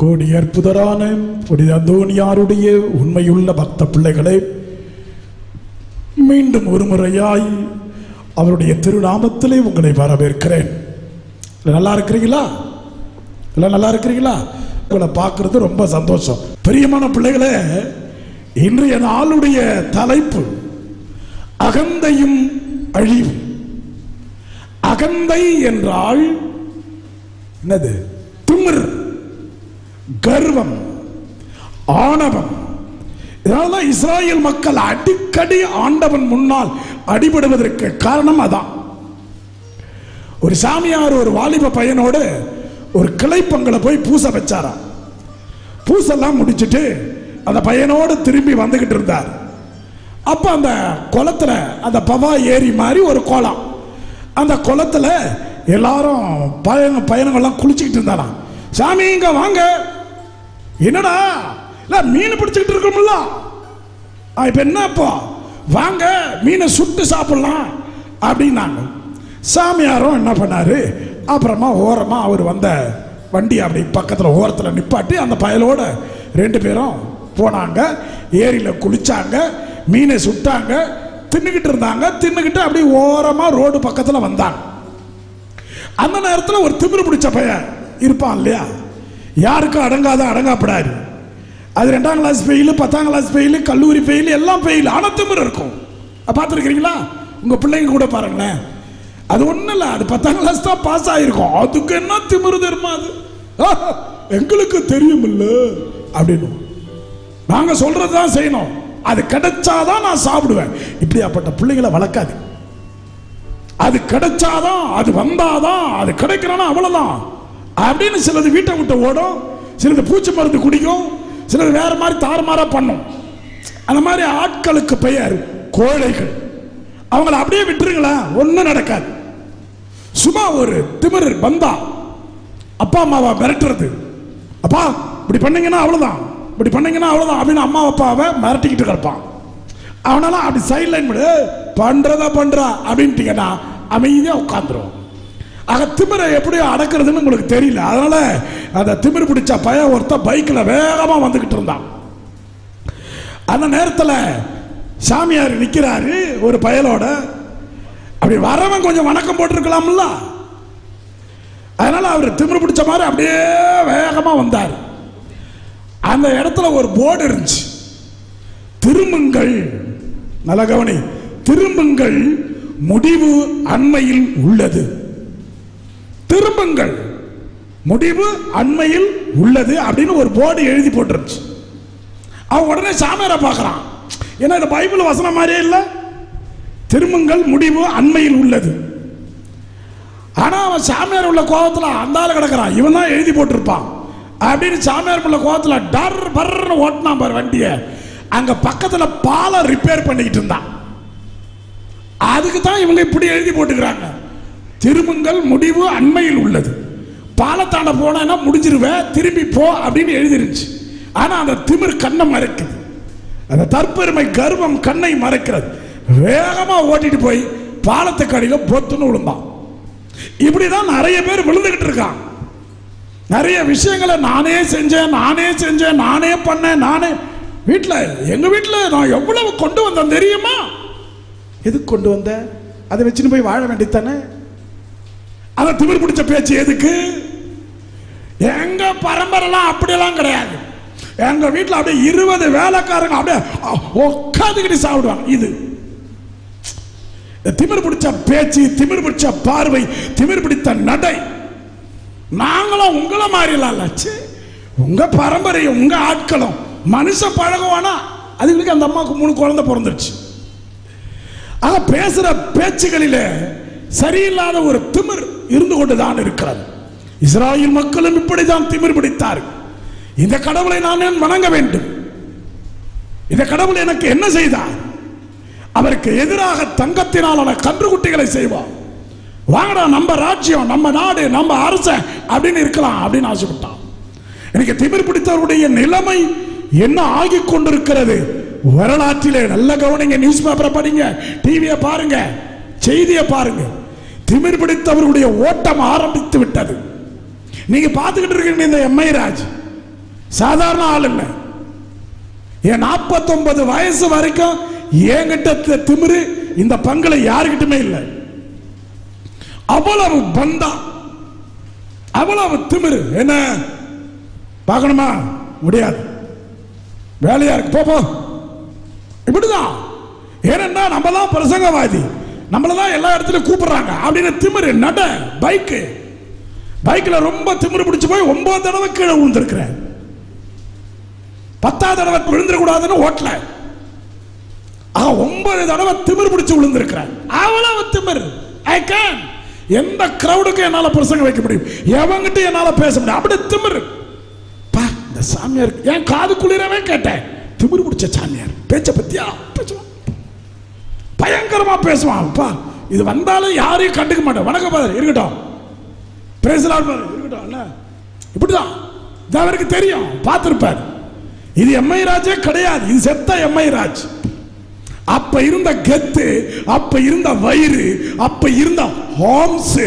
கோடி அற்புதரான புனித அந்தோனியாருடைய உண்மையுள்ள பக்த பிள்ளைகளே மீண்டும் ஒரு முறையாய் அவருடைய திருநாமத்திலே உங்களை வரவேற்கிறேன். நல்லா இருக்கிறீங்களா? எல்லாம் நல்லா இருக்கிறீங்களா? உங்களை பார்க்கறது ரொம்ப சந்தோஷம். பிரியமான பிள்ளைகளே இன்றைய நாளுடைய தலைப்பு அகந்தையும் அழிவும். அகந்தை என்றால் என்னது? திமிர். கர்வம் ஆணவம். இதனால்தான் இஸ்ராயல் மக்கள் அடிக்கடி ஆண்டவன் முன்னால் அடிபடுவதற்கு காரணம் அதான். ஒரு சாமியார் ஒரு வாலிப பையனோடு ஒரு கிளைப்பங்களை போய் பூச வச்சாராம். பூசெல்லாம் முடிச்சுட்டு அந்த பையனோடு திரும்பி வந்துகிட்டு இருந்தார். அப்ப அந்த குளத்துல அந்த பவா ஏரி மாதிரி ஒரு குளம் அந்த குளத்துல எல்லாரும் பையன் பயணங்கள்லாம் குளிச்சுக்கிட்டு இருந்தாராம். சாமி இங்க வாங்க. என்னடா? இல்லை மீன் பிடிச்சிக்கிட்டு இருக்கோம்ல. ஆ, இப்ப என்ன இப்போ? வாங்க மீனை சுட்டு சாப்பிடலாம் அப்படின்னாங்க. சாமியாரும் என்ன பண்ணார்? அப்புறமா ஓரமாக அவர் வந்த வண்டி அப்படி பக்கத்தில் ஓரத்தில் நிப்பாட்டி அந்த பயலோட ரெண்டு பேரும் போனாங்க. ஏரியில் குளிச்சாங்க மீனை சுட்டாங்க தின்னுக்கிட்டு இருந்தாங்க. தின்னுக்கிட்டு அப்படி ஓரமாக ரோடு பக்கத்தில் வந்தாங்க. அந்த நேரத்தில் ஒரு திமிரு பிடிச்ச பையன் இருப்பான் இல்லையா? யாருக்கும் அடங்காத அடங்காப்படாது. அது ரெண்டாம் கிளாஸ் ஃபெயிலு பத்தாம் கிளாஸ் ஃபெயிலு கல்லூரி ஃபெயிலு எல்லாம் ஃபெயில் ஆனால் திமிரு இருக்கும் பார்த்துருக்கிறீங்களா? உங்கள் பிள்ளைங்க கூட பாருங்களேன். அது ஒன்றும் இல்லை அது பத்தாம் கிளாஸ் தான் பாஸ் ஆகிருக்கும் அதுக்கு என்ன திமிரு தெரியுமா அது? எங்களுக்கு தெரியும் இல்லை அப்படின்னு. நாங்கள் சொல்கிறது தான் செய்யணும். அது கிடைச்சாதான் நான் சாப்பிடுவேன். இப்படியாப்பட்ட பிள்ளைங்களை வளர்க்காது அது கிடைச்சாதான் அது வந்தாதான் அது கிடைக்கிறனா அவ்வளோதான் அப்படின்னு சிலது வீட்டை விட்டு ஓடும் சிலது பூச்சி மருந்து குடிக்கும் சிலது வேற மாதிரி தாறுமாறா பண்ணும். அந்த மாதிரி ஆட்களுக்கு பெயர் கோழைகள். அவங்கள அப்படியே விட்டுருங்களேன் ஒன்றும் நடக்காது. சும்மா ஒரு திமிரர் வந்தா அப்பா அம்மாவை மிரட்டுறது. அப்பா இப்படி பண்ணீங்கன்னா அவ்வளோதான் இப்படி பண்ணீங்கன்னா அவ்வளோதான் அப்படின்னு அம்மா அப்பாவை மிரட்டிக்கிட்டு கிடப்பான். அவனால அப்படி சைட் லைன் பண்ணு பண்ணுறா பண்றா அப்படின்ட்டீங்கன்னா அமைதியாக உட்காந்துரும் ஆக திமிரை எப்படி அடக்கிறதுன்னு உங்களுக்கு தெரியல. அதனால அந்த திமிர் பிடிச்ச பையன் ஒருத்தன் பைக்கில் வேகமாக வந்துக்கிட்டு இருந்தான். அந்த நேரத்தில் சாமியார் நிற்கிறாரு ஒரு பயலோட. அப்படி வரவன் கொஞ்சம் வணக்கம் போட்டிருக்கலாம்ல. அதனால அவர் திமிர் பிடிச்ச மாதிரி அப்படியே வேகமாக வந்தார். அந்த இடத்துல ஒரு போர்டு இருந்துச்சு. திரும்புங்கள். நல்ல கவனி. திரும்புங்கள். முடிவு அண்மையில் உள்ளது. திரும்புங்கள். முடிவு அண்மையில் உள்ளது அப்படின்னு ஒரு போர்டு எழுதி போட்டுருச்சு அவன் உடனே சாமியாரை பார்க்குறான். ஏன்னா இந்த பைபிள் வசனம் மாதிரியே இல்லை. திரும்புங்கள் முடிவு அண்மையில் உள்ளது. ஆனால் அவன் சாமியார் உள்ள கோபத்தில் அந்த ஆளு கிடக்குறான். இவன் தான் எழுதி போட்டிருப்பான். அப்படின்னு சாமியார் உள்ள கோபத்தில் டர் பர்னு ஓட்டினான் பாரு வண்டியை. அங்கே பக்கத்தில் பாலை ரிப்பேர் பண்ணிக்கிட்டு இருந்தான். அதுக்கு தான் இவங்க இப்படி எழுதி போட்டுக்கிறாங்க. திரும்புங்கள் முடிவு அண்மையில் உள்ளது. பாலத்தாண்ட போனேன்னா முடிஞ்சிருவேன் திரும்பி போ அப்படின்னு எழுதிருச்சு ஆனால் அந்த திமிர் கண்ணை மறைக்குது. அந்த தற்பெருமை கர்வம் கண்ணை மறைக்கிறது. வேகமாக ஓட்டிட்டு போய் பாலத்துக்கு அடியில பொத்துன்னு விழுந்தான். இப்படிதான் நிறைய பேர் விழுந்துகிட்டு இருக்கான். நிறைய விஷயங்களை நானே செஞ்சேன் நானே செஞ்சேன் நானே பண்ணேன் நானே. வீட்டில் எங்கள் வீட்டில் நான் எவ்வளவு கொண்டு வந்தேன் தெரியுமா? எதுக்கு கொண்டு வந்தேன் அதை வச்சுன்னு போய் வாழ வேண்டியதானே அதை திமிர் பிடிச்ச பேச்சு எதுக்கு? எங்க பரம்பரைலாம் அப்படியெல்லாம் கிடையாது. எங்க வீட்டில் அப்படியே இருபது வேலைக்காரங்க அப்படியே உட்காந்துக்கிட்டு சாப்பிடுவாங்க. இது. திமிர் பிடிச்ச பேச்சு திமிர் பிடிச்ச பார்வை திமிர் பிடித்த நடை. நாங்களும் உங்களை மாதிரிலாம் இல்ல. உங்க பரம்பரை உங்க ஆட்களும் மனுஷன் பழகுவானா? அதுங்களுக்கு அந்த அம்மாவுக்கு மூணு குழந்தை பிறந்துருச்சு. ஆக பேசுற பேச்சுகளிலே சரியில்லாத ஒரு திமிர் இருந்து கொண்டுதான் இருக்கிறது. இஸ்ராயல் மக்களும் இப்படிதான் திமிர் பிடித்தார் இந்த கடவுளை நான் ஏன் வணங்க வேண்டும்? இந்த கடவுள் எனக்கு என்ன செய்தார்? அவருக்கு எதிராக தங்கத்தினாலான கன்றுக்குட்டிகளை செய்வார் வாங்கடா நம்ம ராஜ்யம் நம்ம நாடு நம்ம அரசன் அப்படின்னு இருக்கலாம் அப்படின்னு ஆசைப்பட்டான். எனக்கு திமிர் பிடித்தவருடைய நிலைமை என்ன ஆகி கொண்டிருக்கிறது? வரலாற்றிலே நல்ல கவனிங்க நியூஸ் பேப்பரை படிங்க டிவியை பாருங்க செய்தியை பாருங்க. திமிர் பிடித்தவர்களுடைய ஓட்டம் ஆரம்பித்து விட்டது. நீங்க பார்த்துக்கிட்டு இருக்கீங்க இந்த எம்ஐ ராஜ். சாதாரண ஆள் இல்லை. என் 49 வயசு வரைக்கும் என்கிட்ட திமிரு இந்த பங்குல யாருக்கிட்டுமே இல்லை. அவ்வளவு பந்தா. அவ்வளவு திமிரு. என்ன? பார்க்கணுமா? முடியாது. வேலையா இருக்கு. போ இப்படிதான். ஏனென்னா நம்ம தான் பிரசங்கவாதி. நம்மள தான் எல்லா இடத்துலையும் கூப்பிடுறாங்க. அப்படின்னு திமிரு நட பைக்கு பைக்கில் ரொம்ப திமிரு பிடிச்சி போய் ஒன்பது தடவை கீழே விழுந்திருக்கிறேன் பத்தாவது தடவை விழுந்துடக்கூடாதுன்னு ஓட்டல. ஆ ஒன்பது தடவை திமிர் பிடிச்சி விழுந்திருக்கிறேன் அவ்வளவு திமிர். ஐ கேன் எந்த கிரௌடுக்கும் என்னால் பிரசங்க வைக்க முடியும். எவங்கிட்ட என்னால் பேச முடியும். அப்படி திமிர். பா இந்த சாமியார் என் காது குளிரவே கேட்டேன். திமிர் பிடிச்ச சாமியார். பேச்சை பத்தியா? பேசுவான் பயங்கரமா பேசுவான். பா இது வந்தாலும் யாரையும் கண்டுக்க மாட்டேன். வணக்கம் பாரு இருக்கட்டும். பேசலாம் பாரு இருக்கட்டும் இல்ல இப்படிதான். இது அவருக்கு தெரியும். பார்த்துருப்பார். இது எம்ஐ ராஜே கிடையாது. இது செத்த எம்ஐ ராஜ். அப்ப இருந்த கெத்து அப்ப இருந்த வயிறு அப்ப இருந்த ஹோம்ஸ்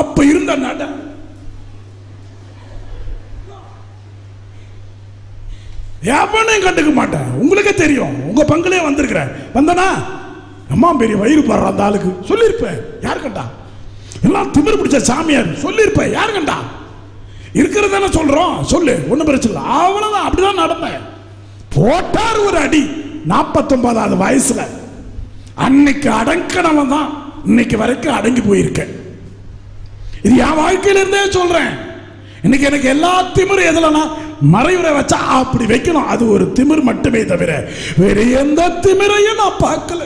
அப்ப இருந்த நட. எவனையும் கண்டுக்க மாட்டேன். உங்களுக்கே தெரியும். உங்க பங்குலயே வந்திருக்கிறேன். வந்தனா? அம்மா பெரிய வயிறு பாடுற அந்த ஆளுக்கு. சொல்லியிருப்பேன் யார் கண்டா? எல்லாம் திமிர் பிடிச்ச சாமியார். சொல்லியிருப்பேன் யார் கண்டா? இருக்கிறதானே சொல்றோம். சொல்லு. ஒன்றும் பிரச்சனை இல்லை. அவ்வளவுதான். அப்படிதான் நடந்தேன் போட்டார் ஒரு அடி. நாற்பத்தொன்பதாவது வயசுல. அன்னைக்கு அடங்கினவன் தான் இன்னைக்கு வரைக்கும் அடங்கி போயிருக்கேன் இது என் வாழ்க்கையில இருந்தே சொல்றேன். இன்னைக்கு எனக்கு எல்லா திமிரும் எதுலனா மறைவுரை வச்சா அப்படி வைக்கணும். அது ஒரு திமிர் மட்டுமே தவிர வேற எந்த திமிரையும் நான் பார்க்கல.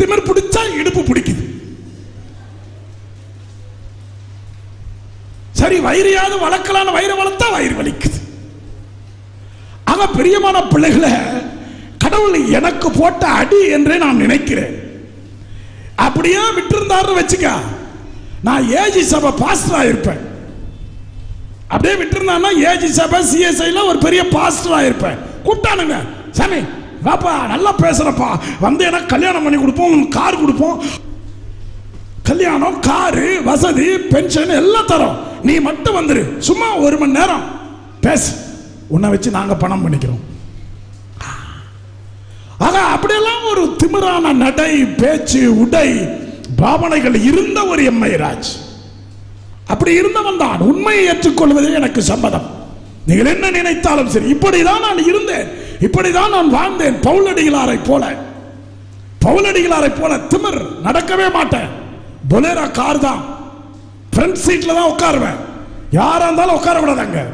திமிர் பிடிச்சா இடுப்பு பிடிக்குது. சரி வயிறையாவது வளர்க்கலான்னு வயிறு வளர்த்தா வயிறு வலிக்குது. ஆக பிரியமான பிள்ளைகளை கடவுள் எனக்கு போட்ட அடி என்றே நான் நினைக்கிறேன். அப்படியே விட்டிருந்தாருன்னு வச்சுக்க நான் ஏஜி சபை பாஸ்டரா இருப்பேன் அப்படியே விட்டுருந்தான்னா ஏஜி சபை சிஎஸ்ஐல ஒரு பெரிய பாஸ்டரா இருப்பேன் கூப்பிட்டானுங்க சாமி வாப்பா நல்லா பேசுறப்பா. வந்து எனக்கு கல்யாணம் பண்ணி கொடுப்போம் உனக்கு கார் கொடுப்போம். கல்யாணம் காரு வசதி பென்ஷன் எல்லாம் தரோம். நீ மட்டும் வந்துரு. சும்மா ஒரு மணி நேரம் பேசு. உன்னை வச்சு நாங்க பணம் பண்ணிக்கிறோம். ஆக அப்படியெல்லாம் ஒரு திமிரான நடை பேச்சு உடை பாவனைகள் இருந்த ஒரு எம்ஐ ராஜ் அப்படி இருந்தவன் தான். உண்மையை ஏற்றுக்கொள்வதே எனக்கு சம்மதம். நீங்கள் என்ன நினைத்தாலும் சரி இப்படிதான் நான் இருந்தேன். இப்படிதான் நான் வாழ்ந்தேன். பவுலடிகளாரை போல. பவுலடிகளாரை போல திமிர் நடக்கவே மாட்டேன். பொலேரா கார் தான். ஃப்ரண்ட் சீட்ல தான் உட்காருவேன். யாரா இருந்தாலும் உட்கார விடாதாங்க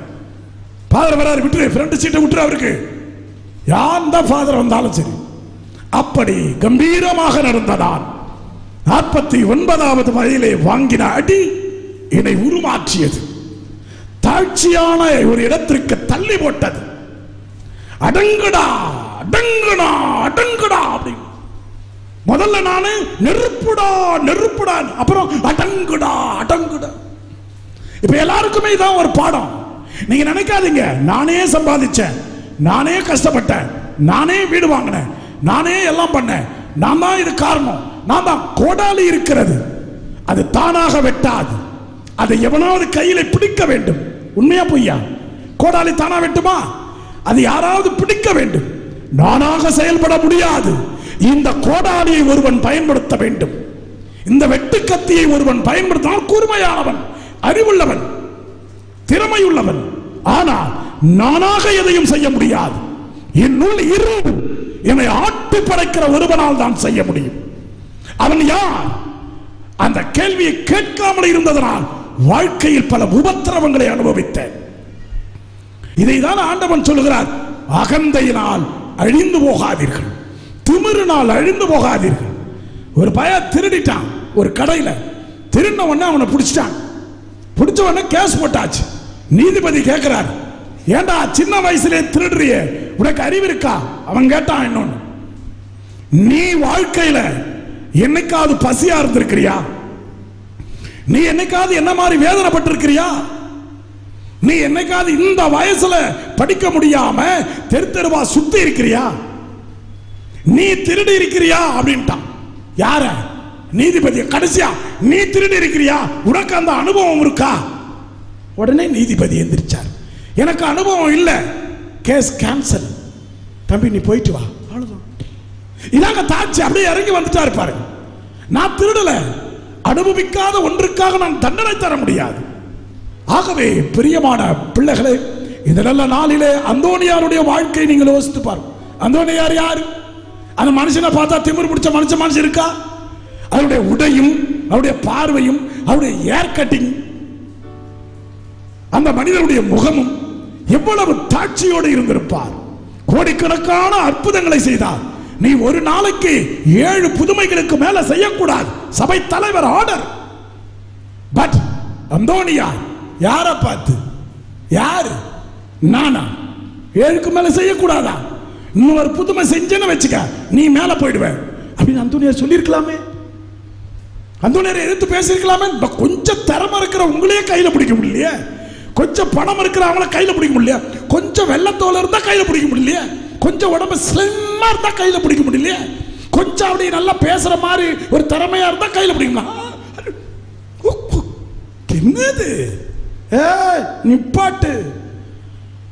ஃபாதர் வராரு விட்டுரு. ஃப்ரண்ட் சீட்டை விட்டுரு அவருக்கு. யார் தான் ஃபாதர் வந்தாலும் சரி. அப்படி கம்பீரமாக நடந்ததான் நாற்பத்தி ஒன்பதாவது வயதிலே வாங்கின அடி என்னை உருமாற்றியது. தாழ்ச்சியான ஒரு இடத்திற்கு தள்ளி போட்டது. அடங்குடா அடங்குடா அடங்குடா அப்படின்னு. முதல்ல நானு நெருப்புடா நெருப்புடா அப்புறம் அடங்குடா அடங்குடா. இப்ப எல்லாருக்குமே இதான் ஒரு பாடம். நீங்க நினைக்காதீங்க. நானே சம்பாதிச்சேன். நானே கஷ்டப்பட்டேன். நானே வீடு வாங்கினேன். நானே எல்லாம் பண்ணேன். நான் தான் இது காரணம். நான் தான் கோடாலி இருக்கிறது. அது தானாக வெட்டாது. அதை எவனாவது கையில பிடிக்க வேண்டும். உண்மையா பொய்யா? கோடாலி தானா வெட்டுமா? அது யாராவது பிடிக்க வேண்டும். நானாக செயல்பட முடியாது. இந்த கோடாலியை ஒருவன் பயன்படுத்த வேண்டும். இந்த வெட்டுக்கத்தியை ஒருவன் பயன்படுத்தினால் கூர்மையானவன் அறிவுள்ளவன் திறமையுள்ளவன். ஆனால் நானாக எதையும் செய்ய முடியாது. என்னுள் இரு என்னை ஆட்டி படைக்கிற ஒருவனால் தான் செய்ய முடியும். அவன் யார்? அந்த கேள்வியை கேட்காமல் இருந்ததனால் வாழ்க்கையில் பல உபத்திரவங்களை அனுபவித்தேன். இதைதான் ஆண்டவன் சொல்லுகிறார். அகந்தையினால் அழிந்து போகாதீர்கள். திமிரினால் அழிந்து போகாதீர்கள். ஒரு பய திருடிட்டான் ஒரு கடையில. திருடின உடனே அவனை பிடிச்சிட்டான். பிடிச்ச உடனே கேஸ் போட்டாச்சு. நீதிபதி கேட்கிறார் ஏண்டா சின்ன வயசுலே திருடுறியே? உனக்கு அறிவு இருக்கா? அவன் கேட்டான் இன்னொன்னு நீ வாழ்க்கையில என்னைக்காவது பசியா இருந்திருக்கிறியா? நீ என்னைக்காவது என்ன மாதிரி வேதனைப்பட்டிருக்கிறியா? நீ என்னைக்காவது இந்த வயசுல படிக்க முடியாம தெரு தெருவா சுத்தி இருக்கிறியா? நீ திருடி இருக்கிறியா? அப்படின்ட்டான். யார? நீதிபதி கடைசியா நீ திருடி இருக்கிறியா? உனக்கு அந்த அனுபவம் இருக்கா? உடனே நீதிபதி எந்திரிச்சார். எனக்கு அனுபவம் இல்லை. கேஸ் கேன்சல் தம்பி நீ போயிட்டு வா. அவ்வளவுதான். இதாங்க தாட்சி அப்படியே இறங்கி வந்துட்டாரு பாருங்க. நான் திருடல. அனுபவிக்காத ஒன்றுக்காக நான் தண்டனை தர முடியாது. ஆகவே பிரியமான பிள்ளைகளே இந்த நல்ல நாளிலே அந்தோனியாருடைய வாழ்க்கையை நீங்கள் யோசித்து பாருங்க அந்தோனியார் யார்? அந்த மனுஷனை பார்த்தா திமிர் பிடிச்ச மனுஷன் மனுஷன் இருக்கா? அவருடைய உடையும் அவருடைய பார்வையும் அவருடைய ஏர் கட்டிங் அந்த மனிதனுடைய முகமும் எவ்வளவு தாட்சியோடு இருந்திருப்பார். கோடிக்கணக்கான அற்புதங்களை செய்தார். நீ ஒரு நாளைக்கு ஏழு புதுமைகளுக்கு மேல செய்யக்கூடாது. சபை தலைவர் ஆர்டர் பட் அந்தோனியா யாரை பார்த்து? யார்? நானா? ஏழுக்கு மேலே செய்யக்கூடாதா? இன்னொரு புதுமை செஞ்சேன்னு வச்சுக்க நீ மேலே போயிடுவேன் அப்படின்னு அந்தோனியார் சொல்லியிருக்கலாமே. அந்தோனியார் எதிர்த்து பேசியிருக்கலாமே. கொஞ்சம் திறமை இருக்கிற உங்களையே கையில் பிடிக்க முடியலையே. கொஞ்சம் பணம் இருக்கிற அவங்கள கையில் பிடிக்க முடியல கொஞ்சம் வெள்ளத்தோல இருந்தால் கையில் பிடிக்க முடியலையே. கொஞ்சம் உடம்பு ஸ்லிம்மாக இருந்தால் கையில் பிடிக்க முடியலையே. கொஞ்சம் அப்படி நல்லா பேசுற மாதிரி ஒரு திறமையா இருந்தால் கையில் பிடிக்கலாம் என்னது? ஏ நிப்பாட்டு.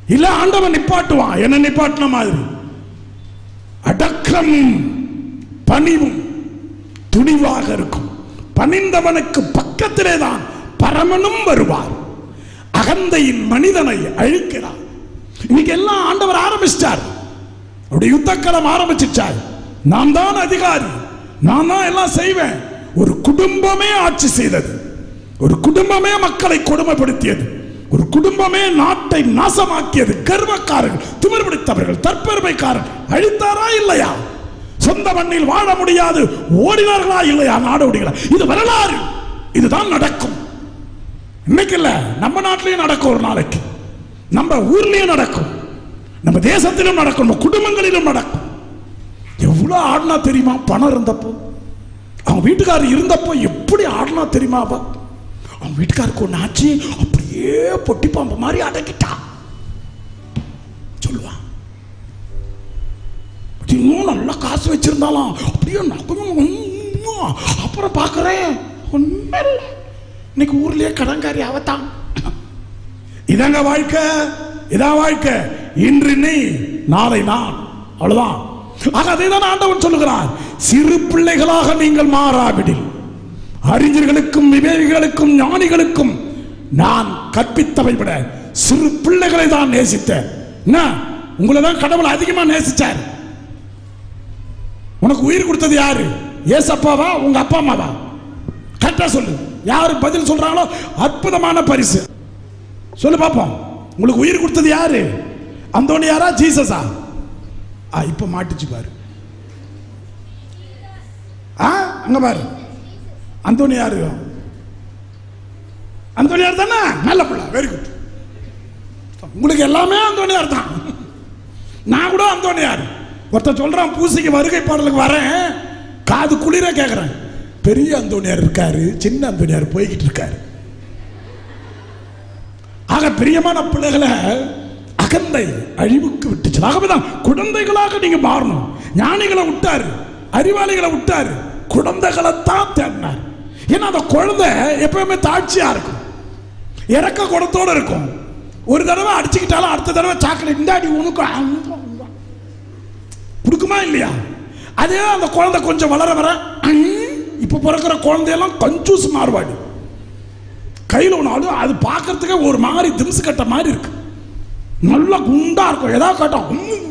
இல்ல ஆண்டவன் நிப்பாட்டுவான். என்ன நிப்பாட்டின மாதிரி. அடக்கமும் பணிவும் துணிவாக இருக்கும். பணிந்தவனுக்கு பக்கத்திலே தான் பரமனும் வருவார். அகந்தையின் மனிதனை அழிக்கிறார். இன்னைக்கு எல்லாம் ஆண்டவர் ஆரம்பிச்சிட்டார். அவருடைய யுத்தக்களம் ஆரம்பிச்சிட்டார். நான் தான் அதிகாரி. நான் தான் எல்லாம் செய்வேன். ஒரு குடும்பமே ஆட்சி செய்தது. ஒரு குடும்பமே மக்களை கொடுமைப்படுத்தியது. ஒரு குடும்பமே நாட்டை நாசமாக்கியது. கர்வக்காரர்கள் திமிர் பிடித்தவர்கள் தற்பெருமைக்காரர். அழித்தாரா இல்லையா? சொந்த மண்ணில் வாழ முடியாது. ஓடினார்களா இல்லையா? நாடோடிகளா இது வரலாறு. இதுதான் நடக்கும். இன்னைக்கு இல்ல. நம்ம நாட்டிலையும் நடக்கும் ஒரு நாளைக்கு. நம்ம ஊர்லயும் நடக்கும். நம்ம தேசத்திலும் நடக்கும். நம்ம குடும்பங்களிலும் நடக்கும். எவ்வளவு ஆடினா தெரியுமா? பணம் இருந்தப்போ. அவங்க வீட்டுக்காரர் இருந்தப்போ எப்படி ஆடினா தெரியுமா? அவ அவன் வீட்டுக்காருக்கு ஒன்று ஆச்சு? அப்படியே பொட்டி பாம்பு மாதிரி அடக்கிட்டா. சொல்லுவான் இன்னும் நல்லா காசு வச்சிருந்தாலும். அப்படியே நகமும் அப்புறம் பார்க்குறேன் ஒன்றும் இல்லை. இன்னைக்கு ஊர்லயே கடன்காரி அவத்தான் இதாங்க வாழ்க்கை. இதான் வாழ்க்கை. இன்று நீ நாளை நான் அவ்வளவுதான். ஆக அதை தான் ஆண்டவன் சொல்லுகிறார். சிறு பிள்ளைகளாக நீங்கள் மாறாவிடில். அறிஞர்களுக்கும் விவேகிகளுக்கும் ஞானிகளுக்கும் நான் கற்பித்தவை விட சிறு பிள்ளைகளை தான் நேசித்தேன். என்ன? உங்களை தான் கடவுள் அதிகமாக நேசித்தார் உனக்கு உயிர் கொடுத்தது யாரு? ஏசப்பாவா? உங்க அப்பா அம்மாவா? கரெக்டா சொல்லு. யார் பதில் சொல்றாங்களோ அற்புதமான பரிசு. சொல்லு பாப்போம். உங்களுக்கு உயிர் கொடுத்தது யாரு? அந்தோணி யாரா? ஜீசஸா? ஆ இப்ப மாட்டுச்சு பாரு. ஆ அங்க பாரு. அந்தோனியார் அந்தோனியார் தானே? நல்ல பிள்ளை வெரி குட் உங்களுக்கு எல்லாமே அந்தோனியார் தான். நான் கூட அந்தோனியார் ஒருத்தன் சொல்றான் பூசிக்கு வருகை பாடலுக்கு வரேன். காது குளிர கேட்குறேன் பெரிய அந்தோனியார் இருக்காரு சின்ன அந்தோனியார் போய்கிட்டு இருக்காரு. ஆக பிரியமான பிள்ளைகளை அகந்தை அழிவுக்கு விட்டுச்சு. ஆகவேதான் குழந்தைகளாக நீங்க மாறணும். ஞானிகளை விட்டாரு அறிவாளிகளை விட்டாரு குழந்தைகளைத்தான் தேடினார். ஏன்னா அந்த குழந்தை எப்பயுமே தாட்சியா இருக்கும். இறக்க குணத்தோட இருக்கும். ஒரு தடவை அடிச்சுக்கிட்டாலும் அடுத்த தடவை சாக்லேட் இந்தாடி உனக்கு உனக்கும் கொடுக்குமா இல்லையா? அதே அந்த குழந்தை கொஞ்சம் வளர வர இப்போ பிறக்கிற குழந்தையெல்லாம் கஞ்சூஸ் மாறுபாடு கையில் ஒன்று அது பார்க்கறதுக்கே ஒரு மாதிரி திம்சு கட்ட மாதிரி இருக்கு. நல்லா குண்டா இருக்கும். ஏதாவது கட்டம் உம்.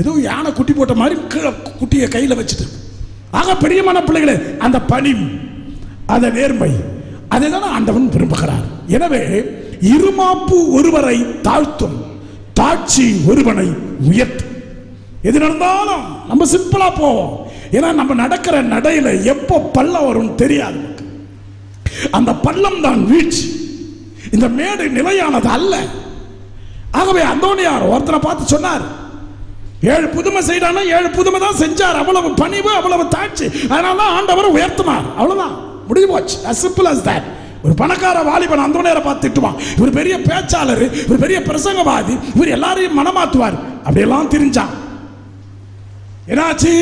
ஏதோ யானை குட்டி போட்ட மாதிரி கீழே குட்டியை கையில் வச்சுட்டு ஆக பெரியமான பிள்ளைகளே அந்த பணிவு அந்த நேர்மை அதை தான் ஆண்டவன் விரும்புகிறார். எனவே இருமாப்பு ஒருவரை தாழ்த்தும் தாட்சி ஒருவனை உயர்த்தும். எது நடந்தாலும் நம்ம சிம்பிளா போவோம். ஏன்னா நம்ம நடக்கிற நடையில எப்போ பள்ளம் வரும்னு தெரியாது அந்த பள்ளம் தான் வீழ்ச்சி. இந்த மேடு நிலையானது அல்ல. ஆகவே அந்தோனியார் ஒருத்தரை பார்த்து சொன்னார் ஏழு புதுமை செய்யறானா ஏழு புதுமை தான் செஞ்சார். அவ்வளவு பணிவு அவ்வளவு தாட்சி. அதனால தான் ஆண்டவரை உயர்த்தினார். அவ்வளவுதான். முடிஞ்சு போச்சு. அஸ் சிம்பிள் அஸ் தட் ஒரு பணக்கார வாலிபன் அந்த நேரம் பார்த்து திட்டுவான். இவர் பெரிய பேச்சாளர் இவர் பெரிய பிரசங்கவாதி இவர் எல்லாரையும் மனமாத்துவார். அப்படியெல்லாம் தெரிஞ்சான். என்னாச்சு?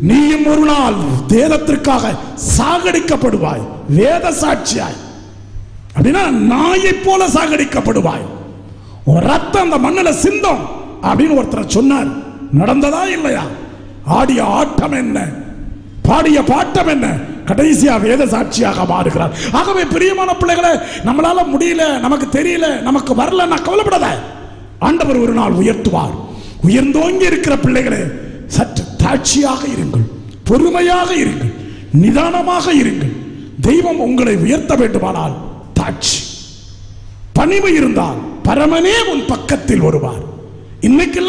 நீயும் ஒரு நாள் வேதத்திற்காக சாகடிக்கப்படுவாய். வேத சாட்சியாய். அப்படின்னா நாயை போல சாகடிக்கப்படுவாய். ரத்தம் அந்த மண்ணில் சிந்தம் அப்படின்னு ஒருத்தர் சொன்னார். நடந்ததா இல்லையா? ஆடிய ஆட்டம் என்ன? பாடிய பாட்டம் என்ன? கடைசியா வேத சாட்சியாக மாறுகிறார். ஆகவே பிரியமான பிள்ளைகளை நம்மளால முடியல நமக்கு தெரியல நமக்கு வரல நான் கவலைப்படாத ஆண்டவர் ஒரு நாள் உயர்த்துவார். உயர்ந்தோங்கி இருக்கிற பிள்ளைகளே சற்று தாட்சியாக இருங்கள் பொறுமையாக இருங்கள் நிதானமாக இருங்கள். தெய்வம் உங்களை உயர்த்த வேண்டுமானால் தாட்சி பணிவு இருந்தால் பரமனே உன் பக்கத்தில் வருவார். இன்னைக்கு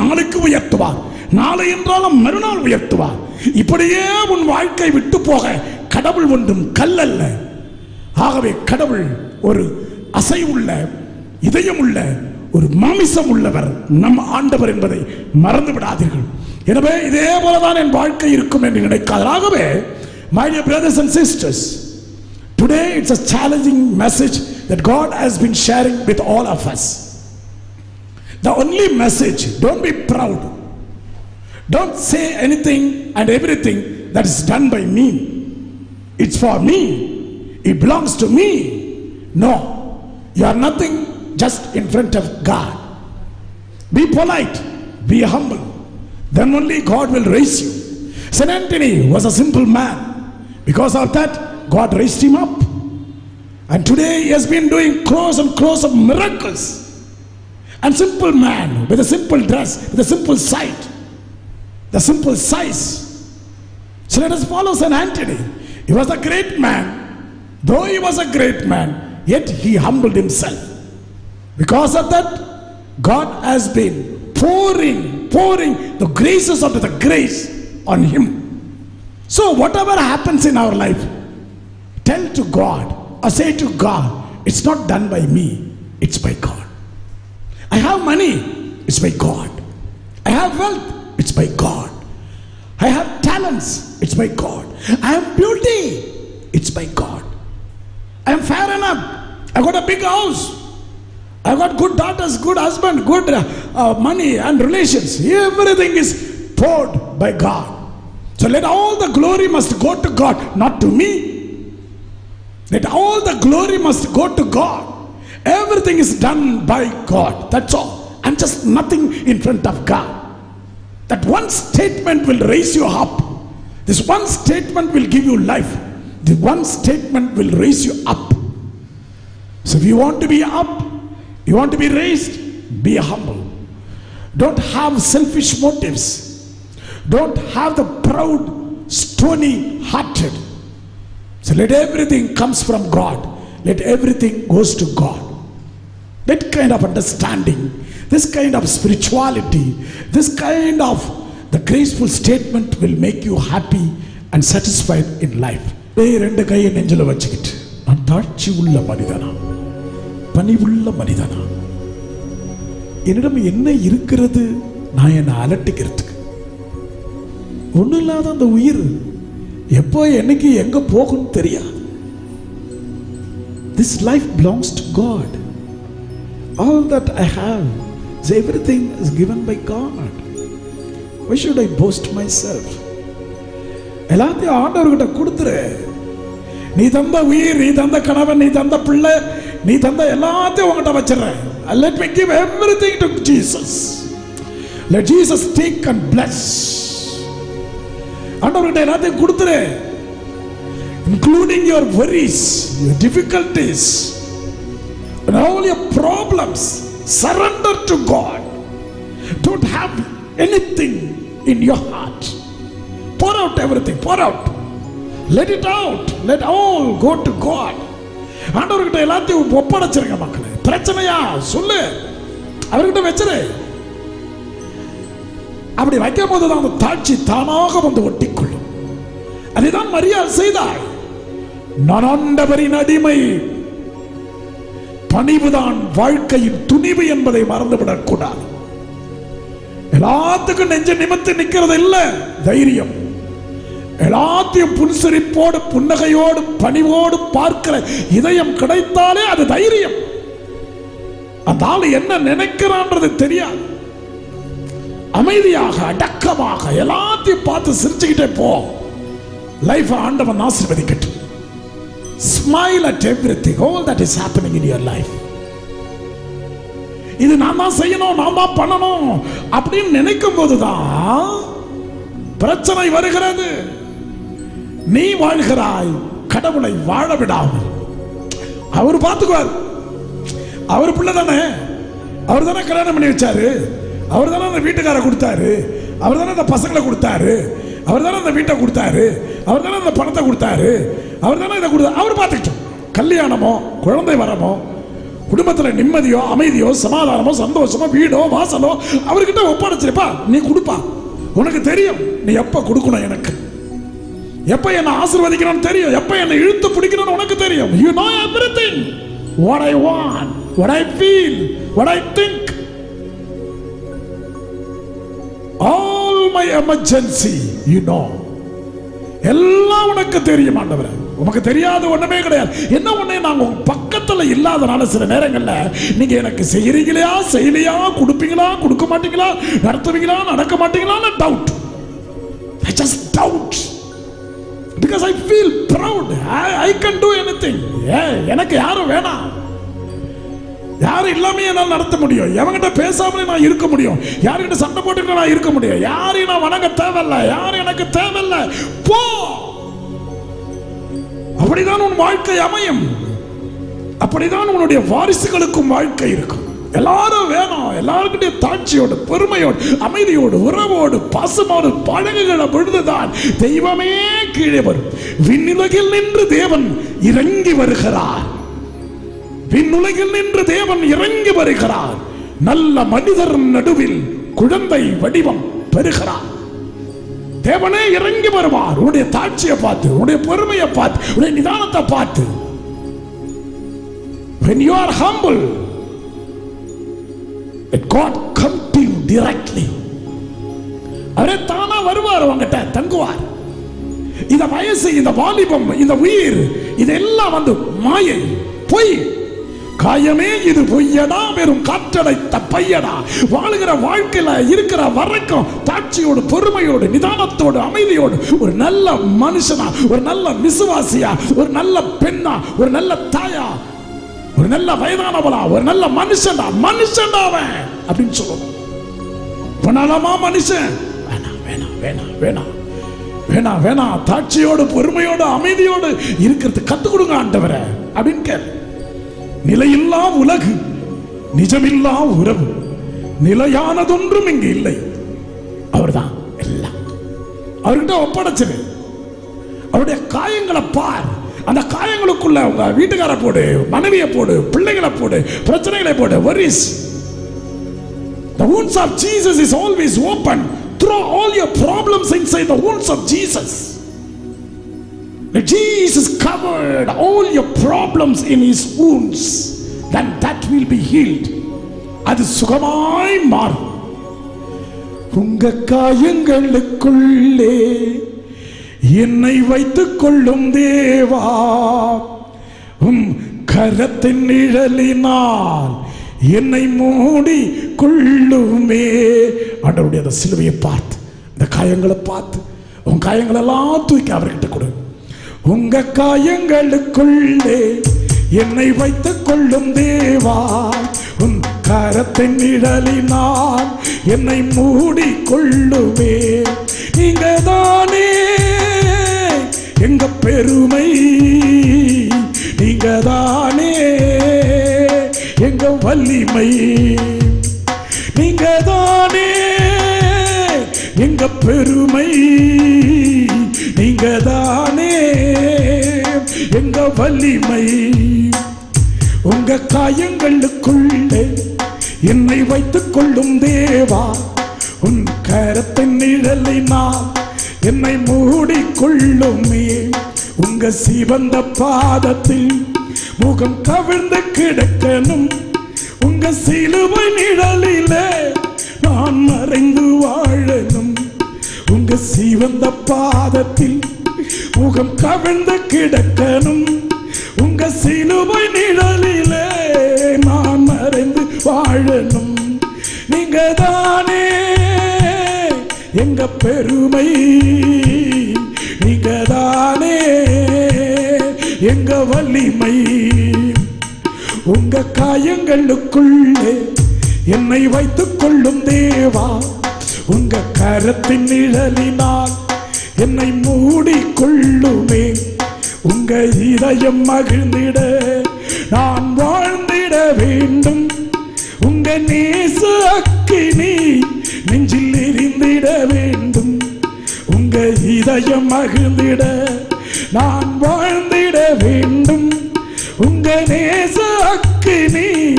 நாளைக்கு உயர்த்துவார். நாளை என்றாலும் மறுநாள் உயர்த்துவார். இப்படியே உன் வாழ்க்கை விட்டு போக கடவுள் ஒன்றும் கல்லல்ல. ஆகவே கடவுள் ஒரு அசைவுள்ள இதயமுள்ள ஒரு மாமிசம் உள்ளவர் நம் ஆண்டவர் என்பதை மறந்து விடாதீர்கள் எனவே இதே போலதான் என் வாழ்க்கை இருக்கும் என்று நினைக்காத ஆகவே my brothers brothers and today it's a a message that God God has been sharing with all of. The only message, don't be proud. Don't say anything and everything that is done by me. It's for me. It belongs to me. No. You are nothing just in front of God. Be polite. Be humble. Then only God will raise you. St. Anthony was a simple man. Because of that, God raised him up. And today he has been doing crores and crores of miracles. And simple man with a simple dress, with a simple sight, the simple size. So let us follow St. Anthony. He was a great man. Though he was a great man, yet he humbled himself. Because of that, God has been pouring, pouring the graces of the grace on him. So, whatever happens in our life, tell to God or say to God, it's not done by me, it's by God. I have money, it's by God. I have wealth, it's by God. I have talents, it's by God. I have beauty, it's by God. I am fair enough. I got a big house. I got good daughters, good husband, good uh, uh, money and relations. Everything is poured by God. So let all the glory must go to God, not to me. Let all the glory must go to God. Everything is done by God. That's all. I'm just nothing in front of God. That one statement will raise you up. This one statement will give you life. The one statement will raise you up. So if you want to be up, you want to be raised, be humble. Don't have selfish motives. Don't have the proud, stony hearted. So let everything comes from God. Let everything goes to God. That kind of understanding, this kind of spirituality, this kind of the graceful statement will make you happy and satisfied in life. ஏய் ரெண்டு கையை நெஞ்சில் வச்சுக்கிட்டு நான் தாழ்ச்சி உள்ள மனிதனா? பணிவுள்ள மனிதனா? என்னிடம் என்ன இருக்கிறது? நான் என்னை அலட்டிக்கிறதுக்கு. ஒன்றும் இல்லாத அந்த உயிர் எப்போ என்னைக்கு எங்கே போகும்னு தெரியாது. This life belongs to God All that I have is everything is given by God why should I post myself எல்லாத்தையும் ஆண்டவர்கிட்ட கொடுத்துரு. நீ தந்த உயிர் நீ தந்த கணவன் நீ தந்த பிள்ளை நீ தந்த எல்லாத்தையும் உங்ககிட்ட வச்சிடுறேன். Let me give everything to Jesus let Jesus take and bless ஆண்டவர்கிட்ட எல்லாத்தையும் கொடுத்துரு. Including your worries your difficulties and all your problems surrender to God don't have anything in your heart pour out everything pour out let it out let all go to God ஆண்டவர்கிட்ட எல்லாத்தையும் ஒப்படைச்சிருங்க மக்களே பிரச்சனையா சொல்லு அவர்கிட்ட வச்சிரு அப்படி வைக்கும் போது தான் அந்த தாட்சி தானாக வந்து ஒட்டிக்கொள்ளும் அதுதான் மரியாதை செய்தாய் நான் ஆண்டவரின் அடிமை பணிவுதான் வாழ்க்கையின் துணிவு என்பதை மறந்துவிடக்கூடாது. எல்லாத்துக்கும் நெஞ்ச நிமித்து நிக்கிறது இல்ல தைரியம். எல்லாத்தையும் புன்சிரிப்போடு புன்னகையோடு பணிவோடு பார்க்கிற இதயம் கிடைத்தாலே அது தைரியம். அந்த ஆள் என்ன நினைக்கிறான்றது தெரியாது. அமைதியாக அடக்கமாக எல்லாத்தையும் பார்த்து சிரிச்சுக்கிட்டே போ. லைஃப் ஆண்டவன் ஆசீர்வதிக்கட்டும். Smile at everything all that is happening in your life இது நான் தான் செய்யணும் நான் தான் பண்ணணும் அப்படின்னு நினைக்கும் போதுதான் பிரச்சனை வருகிறது. நீ வாழ்கிறாய் கடவுளை வாழ விடாமல். அவர் பார்த்துக்குவார். அவர் பிள்ளை தானே. அவர் தானே கல்யாணம் பண்ணி வச்சாரு. அவர் தானே அந்த வீட்டுக்காரை கொடுத்தாரு. அவர் தானே அந்த பசங்களை கொடுத்தாரு. அவர் தானே அந்த வீட்டை கொடுத்தாரு? அவர் தானே அந்த பணத்தை கொடுத்தாரு? அவர் தானே இதை கொடுத்தாரு அவர் பார்த்துக்கிட்டோம் கல்யாணமோ குழந்தை வரமோ குடும்பத்தில் நிம்மதியோ அமைதியோ சமாதானமோ சந்தோஷமோ வீடோ வாசலோ அவர்கிட்ட ஒப்படைச்சிருப்பா. நீ கொடுப்பா. உனக்கு தெரியும். நீ எப்போ கொடுக்கணும் எனக்கு? எப்போ என்னை ஆசிர்வதிக்கணும்னு தெரியும்? எப்போ என்னை இழுத்து பிடிக்கணும்னு உனக்கு தெரியும்? You know everything what I want what I feel what I think my emergency you know எல்லாம் உனக்கு தெரியும் ஆண்டவர். உனக்கு தெரியாத ஒண்ணுமே கிடையாது. என்ன ஒண்ணே நாங்க உங்க பக்கத்துல இல்லாதனால சில நேரங்கள்ல நீங்க எனக்கு செய்யறீங்களா செய்யலையா கொடுப்பீங்களா கொடுக்க மாட்டீங்களா நடத்துவீங்களா நடக்க மாட்டீங்களான்னு doubt I just doubt because I feel proud I can do anything எனக்கு யாரும் வேணாம். யாரும் இல்லாமல் என்னால் நடத்த முடியும். எவங்கிட்ட பேசாமலே நான் இருக்க முடியும். யார்கிட்ட சண்டை போட்டுக்கிட்ட நான் இருக்க முடியும். யாரையும் நான் வணங்க தேவையில்ல. யாரும் எனக்கு தேவையில்ல. போ! அப்படிதான் உன் வாழ்க்கை அமையும். அப்படிதான் உன்னுடைய வாரிசுகளுக்கும் வாழ்க்கை இருக்கும். எல்லாரும் வேணும். எல்லாருக்கிட்டே தாட்சியோடு பெருமையோடு அமைதியோடு உறவோடு பாசமோடு பழகுகளை பொழுதுதான் தெய்வமே கீழே வரும். விண்ணுலகில் நின்று தேவன் இறங்கி வருகிறார். விண்ணுலகில் நின்று தேவன் இறங்கி வருகிறார். நல்ல மனிதர் நடுவில் குழந்தை வடிவம் பெறுகிறார். தேவனே இறங்கி வருவார். உன்னுடைய தாட்சியை பார்த்து உன்னுடைய பெருமையை பார்த்து உன்னுடைய நிதானத்தை பார்த்து. When you are humble let god come to you directly. அவரே தானா வருவார் உங்ககிட்ட தங்குவார். இந்த வயசு இந்த வாலிபம் இந்த உயிர் இதெல்லாம் வந்து மாயை பொய். காயமே இது பொய்யடா வெறும் காற்றடைத்த பையடா வாழுகிற வாழ்க்கையில இருக்கிற வரைக்கும் தாட்சியோடு பொறுமையோடு நிதானத்தோடு அமைதியோடு ஒரு நல்ல மனுஷனா ஒரு நல்ல விசுவாசியா ஒரு நல்ல பெண்ணா ஒரு நல்ல தாயா ஒரு நல்ல வயதானவளா ஒரு நல்ல மனுஷன்டா மனுஷன்டா அவன் அப்படின்னு சொல்லணும் பண்ணலாமா மனுஷன்? வேணாம் வேணாம் வேணாம் வேணாம் வேணாம் வேணாம் தாட்சியோடு பொறுமையோடு அமைதியோடு இருக்கிறது கத்துக் கொடுங்க ஆண்டவரை அப்படின்னு கேள்வி நிலையில்லா உலகு நிஜமில்லா உறவு. நிலையானதொன்றும் இங்கு இல்லை. அவர்தான் எல்லாம். அவர்கிட்ட ஒப்படைச்சிரு. அவருடைய காயங்களை பார். அந்த காயங்களுக்குள்ள உங்க வீட்டுக்கார போடு மனைவியை போடு பிள்ளைகளை போடு பிரச்சனைகளை போடு worries The wounds of Jesus is always open. Throw all your problems inside the wounds of Jesus. Let Jesus covered all your problems in his wounds. Then that will be healed. அது சுகமாய் மாறும் உங்க காயங்களுக்குள்ளே என்னை வைத்துக் கொள்ளும் தேவா உம் கரத்தின் நிழலினால் என்னை மூடி கொள்ளுமே ஆண்டவருடைய அந்த சிலுவையை பார்த்து இந்த காயங்களை பார்த்து உன் காயங்களெல்லாம் தூக்கி அவர்கிட்ட கொடு உங்க காயங்களுக்குள்ளே என்னை வைத்துக் கொள்ளும் தேவா உன் கரத்தின் நிழலினால் என்னை மூடி கொள்ளுமே நீங்க தானே எங்க பெருமை? நீங்க தானே எங்க வலிமை? நீங்க தானே எங்க பெருமை? நீங்க தானே எங்க வலிமை? உங்க காயங்களுக்குள்ளே என்னை வைத்துக் கொள்ளும் தேவா உன் கரத்தின் நிழலை நான் என்னை மூடி உங்க சிவந்த பாதத்தில் முகம் கவிழ்ந்து கிடக்கணும். உங்க சிலுவை நிழலிலே நான் மறைந்து வாழணும். உங்க சிவந்த பாதத்தில் முகம் கவிழ்ந்து கிடக்கணும். உங்க சிலுவை நிழலிலே நான் மறைந்து வாழணும். நீங்க தானே எங்க பெருமை? நீங்க தானே எங்க வலிமை? உங்க காயங்களுக்குள்ளே என்னை வைத்துக் கொள்ளும் தேவா. உங்க கரத்தின் நிழலினால் என்னை மூடிக்கொள்ளுமே. உங்க இதயம் மகிழ்ந்திட நான் வாழ்ந்திட வேண்டும். உங்க நேச அக்கினி நெஞ்சில் எரிந்திட வேண்டும். உங்க இதயம் மகிழ்ந்திட நான் வாழ்ந்திட வேண்டும். உங்க நேச அக்கினி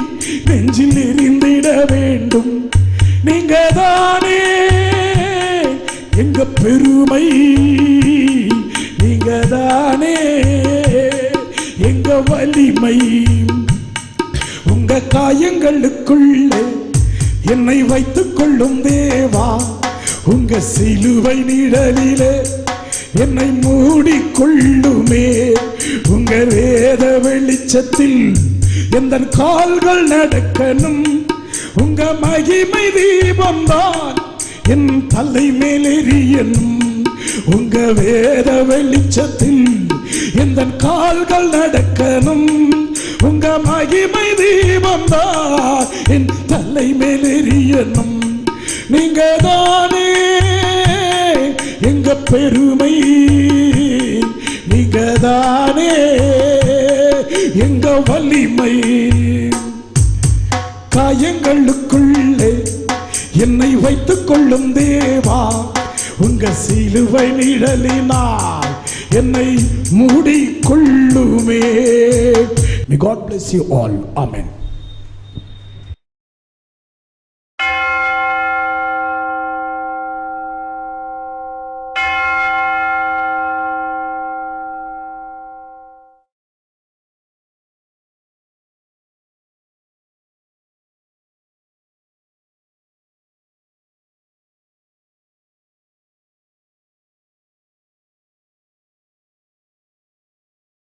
நெஞ்சில் எரிந்திட வேண்டும். நீங்க தான் பெருமை. நீங்க தானே எங்க வலிமை? உங்க காயங்களுக்குள்ளே என்னை வைத்துக் கொள்ளும் தேவா. உங்க சிலுவை நிழலிலே என்னை மூடிக்கொள்ளுமே. உங்க வேத வெளிச்சத்தில் எந்த கால்கள் நடக்கணும்? உங்க மகிமை தீபம் தான் என் தலை மேலெறியணும் உங்க வேத வெளிச்சத்தில் எந்த கால்கள் நடக்கணும்? உங்க மகிமை தீபம் தான் என் தலை மேலெறியணும் நீங்க தானே எங்க பெருமை? நீங்க தானே எங்க வலிமை? காயங்களுக்குள் என்னை வைத்துக் கொள்ளும் தேவா உங்க சிலுவை நிழலினால் என்னை மூடிக்கொள்ளுமே. May God bless you all amen